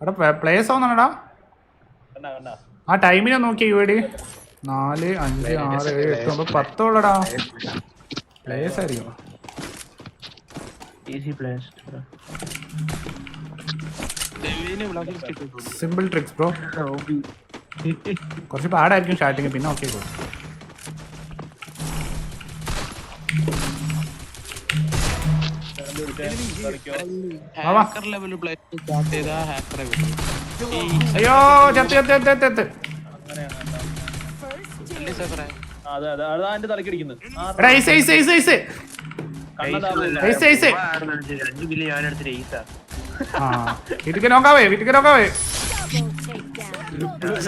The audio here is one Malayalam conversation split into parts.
എടാ പ്ലേസ് കണ്ടാ ആ ടൈമിനെ നോക്കി ഇവിടെ നാല് അഞ്ച് ആറ് ഏഴ് എട്ട് ഒമ്പത് പത്തോളടാ. പ്ലേസ് ആയിരിക്കും. Easy place simple tricks bro കുറച്ച് പാടായിരിക്കും സ്റ്റാർട്ടിങ് പിന്നെ ഓക്കെ പോകും ലെവൽ അയ്യോ ചത്ത് ചത്ത് ചത്ത് ചത്ത് ice ice ice ice ice ice ice വീട്ടിക്ക് നോക്കാവേ വീട്ടിക്ക് നോക്കാവേ.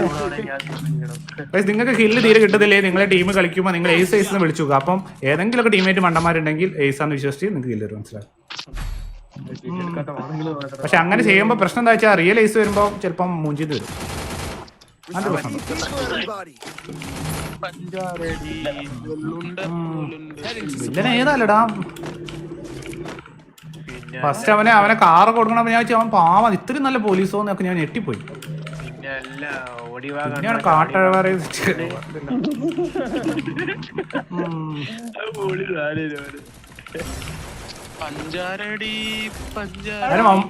പക്ഷെ നിങ്ങൾക്ക് ഹില്ല് തീരെ കിട്ടത്തില്ലേ? നിങ്ങളെ ടീം കളിക്കുമ്പോൾ നിങ്ങൾ എയ്സ് ഏസ് എന്ന് വിളിച്ചു നോക്കുക അപ്പം ഏതെങ്കിലുമൊക്കെ ടീമേറ്റ് മണ്ടന്മാരുണ്ടെങ്കിൽ എയ്സ് ആണെന്ന് വിശ്വസിച്ച് നിങ്ങൾക്ക് ഹില്ല് വരും മനസ്സിലാവും പക്ഷെ അങ്ങനെ ചെയ്യുമ്പോൾ പ്രശ്നം എന്താ വെച്ചാൽ റിയൽ ഏസ് വരുമ്പോൾ ചിലപ്പം മൂഞ്ചിത് വരും. അത് പ്രശ്നം. ഏതാലടാ ഫസ്റ്റ് അവനെ അവനെ കാറ് കൊടുക്കണം ഞാൻ വെച്ചാൽ അവൻ പാവം ഇത്രയും നല്ല പോലീസോ എന്നൊക്കെ ഞാൻ ഞെട്ടിപ്പോയി. പിന്നെയാണ്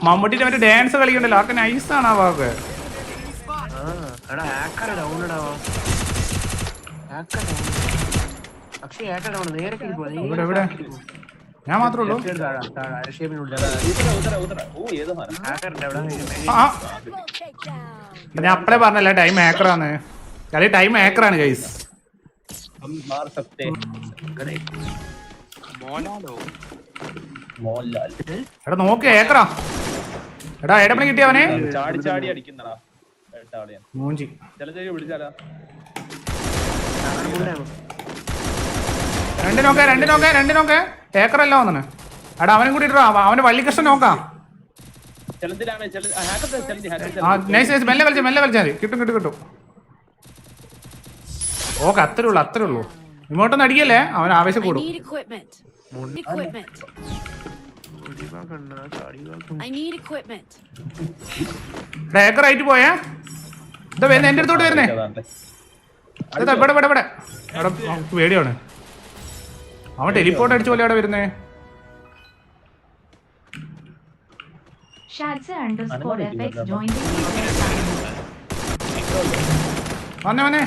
മമ്മൂട്ടിന്റെ മറ്റേ ഡാൻസ് കളിക്കണ്ടല്ലോ അതൊക്കെ നൈസാണ് ആ വാക്ക്. പക്ഷേ നേരെ ഞാൻ മാത്രമേ ഉള്ളൂ. ഞാൻ അപ്പഴേ പറഞ്ഞല്ല ടൈം ഏക്കറാണ് കളി ടൈം ഹാക്കറാണ് ഗൈസ് എടാ നോക്ക് ഏക്കറാ എടാ എടപ്പണി കിട്ടിയ അവനെ? മൂഞ്ചി. ചില പിടിച്ചാലാ രണ്ട് നോക്ക രണ്ട് നോക്ക രണ്ട് നോക്കേ. ഏക്കറല്ല വന്നെ എടാ അവനും കൂടി ഇട്ടോ അവന്റെ വള്ളിക്കൃഷ്ണൻ നോക്കാം. മെല്ലെ വലിച്ച മെല്ലെ വലിച്ചാൽ മതി. കിട്ടും കിട്ടും കിട്ടും. ഓക്കെ അത്രേ ഉള്ളൂ അത്രേ ഉള്ളൂ. ഇങ്ങോട്ടൊന്നും അടിക്കല്ലേ? അവൻ ആവേശം കൂടും. ഏക്കർ ആയിട്ട് പോയേ. എന്താ വരുന്നേ എന്റെ അടുത്തോട്ട് വരുന്നേ. ഇവിടെ ഇവിടെ ഇവിടെ. പേടിയാണ്. അവൻ ടെലിപ്പോർട്ട് അടിച്ച പോലെ അവിടെ വരുന്നേ വന്നേ വന്നേ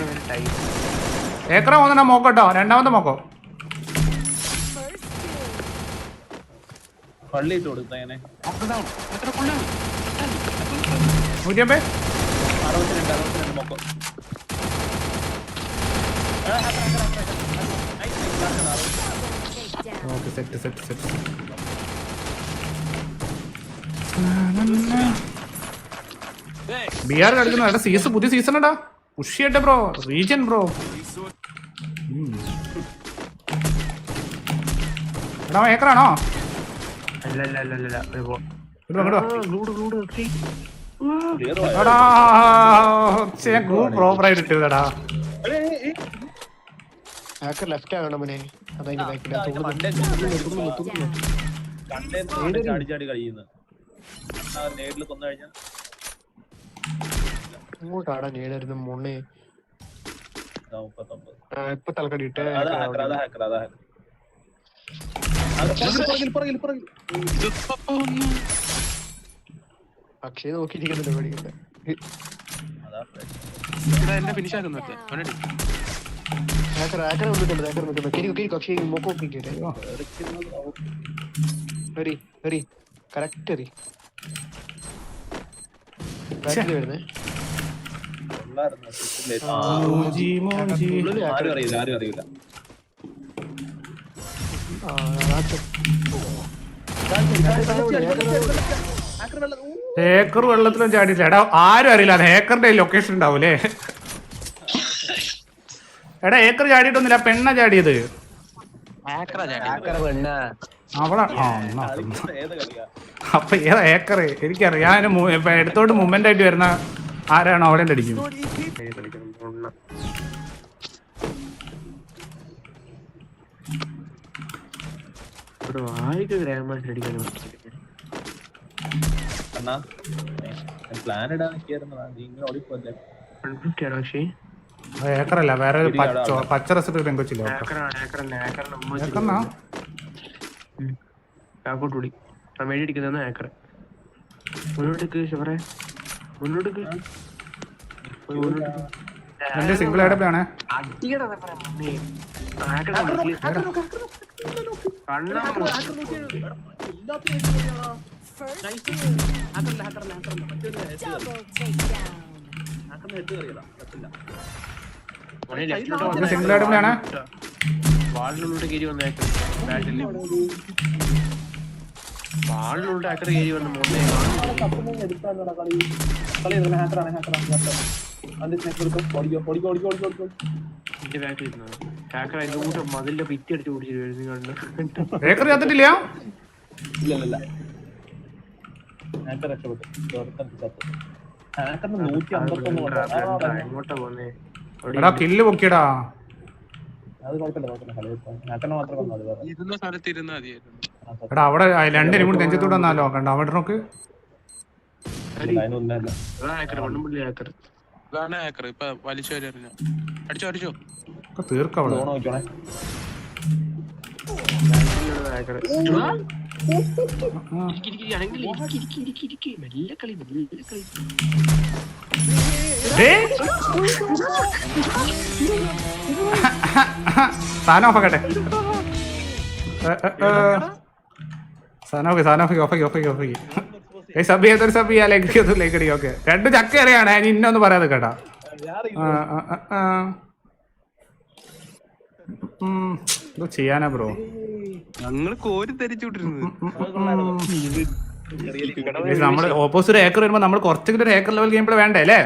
ഏക്കറ വന്നാ മോക്കോട്ടോ രണ്ടാമത്തെ മോക്കോ പള്ളി കൊടുത്തേനെ നൂറ്റിയമ്പേ അറുപത്തിരണ്ട് അറുപത്തിരണ്ട് മൊക്കം. Okay set set set B R കളിക്കുന്ന എടാ സീസൺ പുതിയ സീസൺ എടാ. ഉഷിയട്ടെ ബ്രോ റീജൻ ബ്രോ എടാ ഏക്കറാണോ അല്ല അല്ല അല്ല അല്ല ഹാക്കർ ലെഫ്റ്റ് ആകണം മോനെ. അതതിന്റെ ബാക്കിൽ കണ്ടേ ചാടി ചാടി കഴിയുന്നത് നേരിൽ കൊന്നു കഴിഞ്ഞാൽ അങ്ങോട്ടാടാ നേടായിരുന്നു മോണെ ഇപ്പൊ തലക്കടി ഇട്ട്. അതാ ഹാക്കർ അതാ ഹാക്കർ അതാ ഹാക്കർ പുറകിൽ പുറകിൽ പുറകിൽ ഇതിപ്പോ ഒന്ന് പക്ഷേ നോക്കിയിരിക്കുന്നുണ്ട് പേടിക്കട്ടെ എന്നെ ഫിനിഷ് ആക്കുന്നു ഹാക്കർ ഹാക്കർ വന്നിട്ടുണ്ട് ഹാക്കർ മൊക്കോ ഹരി ഹരി കറക്റ്റ് ഹരി ബാക്കിൽ വരുന്നേ. ആരും അറിയില്ല ആരും അറിയില്ല. ഹേക്കർ വെള്ളത്തിലും ചാടിയില്ല എടാ ആരും അറിയില്ല. ഹേക്കറിന്റെ ലൊക്കേഷൻ ഉണ്ടാവൂലേ? എടാ ഏക്കർ ചാടിയിട്ടൊന്നുമില്ല പെണ്ണ ചാടിയത്. അവളാ അപ്പൊ ഏതാ ഏക്കർ എനിക്കറിയാം. ഞാൻ എടുത്തോട്ട് മൂവ്മെന്റ് ആയിട്ട് വരുന്ന ആരാണോ അവിടെ അടിക്കും. വായിക്ക് ഗ്രാൻഡ് മാസ്റ്റർ പ്ലാൻ ഇടാൻ നിൽക്കായിരുന്നു നീ ഇങ്ങനെ ഓടിപ്പോല്ലേ പക്ഷേ? ഏക്കറല്ല വേറെ ഒരു പച്ച റെസിപ്പി പെങ്കൊച്ചില്ല ഏക്കറാണ് ഏക്കറല്ല ഏക്കറിന്റെ അമ്മ ഏക്കറിനാ കാക്കോട്ട് കൂടി ആ മേടി അടിക്കുന്ന ഏക്കർ മുന്നോട്ടേക്ക് ഷുവറെ മുന്നോട്ടേക്ക് പോയി മുന്നോട്ടേക്ക് എന്റെ സിംഗിൾ ഹാക്കറില്ല ഹാക്കറില്ല ഹാക്കറില്ല മറ്റൊരു. ഹാക്കറിന് പറ്റില്ല സിംഗിൾ എടപ്പാണ് വാളിനുള്ളിലോട്ട് കയറി വന്ന ഏക്കർ ബാറ്റിൽ വാളിനുള്ളിലോട്ട് ഏക്കർ കയറി വന്ന മോനെ കപ്പുമ്പോൾ എടുക്കാന്നടാ കളി കളി എടുക്കുന്ന ഹാക്കറാണ് ഹാക്കറാണ് ഹാക്കർ അതിന്റെ സ്നേക്ക് എടുക്കും ഓടിക്കോ ഓടിക്കോ ഓടിക്കോ ഓടിക്കോ ഓടിക്കോ എന്റെ ബാക്കിൽ ഇരുന്നത് ഏക്കർ അതിന്റെ കൂട്ടം മതിലിന്റെ ഭിത്തി അടിച്ച് ഓടിച്ചിട്ട് വരുന്നു ചത്തിട്ടില്ല ഇല്ല ഇല്ല ഹാക്കർ രക്ഷപ്പെട്ടു ഹാക്കറിന് നൂറ്റി അമ്പത്തൊന്ന് എങ്ങോട്ടാ പോന്നേ? എടാ കില്ല് പൊക്കിയടാ. എടാ അവിടെ രണ്ടിനും കൂടി നെഞ്ചത്തോടെ വന്നാലോ? കണ്ട? അവിടെ നോക്ക്. ഇല്ല, അതിനൊന്നുമില്ല അതാ ഏക്കർ വണ്ണുമ്പള്ളി ഏക്കർ ഇതാണ് ഏക്കർ ഇപ്പൊ വലിച്ചു വരില്ല അടിച്ചോ അടിച്ചോ. ഒക്കെ തീർക്ക അവിടെ ലോൺ നോക്കിയോണേ ഏക്കർ ആ. മെല്ലെ കളി മെല്ലെ കളി. സാധനം ഓഫാക്കട്ടെ സാധനം ഓക്കെ സാധനം ഓഫാക്കി ഓഫാക്കി ഓഫാക്കി ഓഫാക്കി. ഏയ് സബ് ചെയ്യാത്തൊരു സബ് ചെയ്യാ ലൈക്ക് ചെയ്തു ലൈക്ക് അടി ഓക്കെ രണ്ട് ചക്ക അറിയാണ് ഞാൻ ഇന്നൊന്നും പറയാതെ കേട്ടാ ഇത് ചെയ്യാനാ ബ്രോ നമ്മൾ കോരി നമ്മൾ ഓപ്പോസിറ്റ് ഏക്കർ വരുമ്പോ നമ്മൾ കുറച്ചെങ്കിലും ഒരു ഏക്കർ ലെവൽ ഗെയിം പ്ലേ വേണ്ടേ അല്ലേ?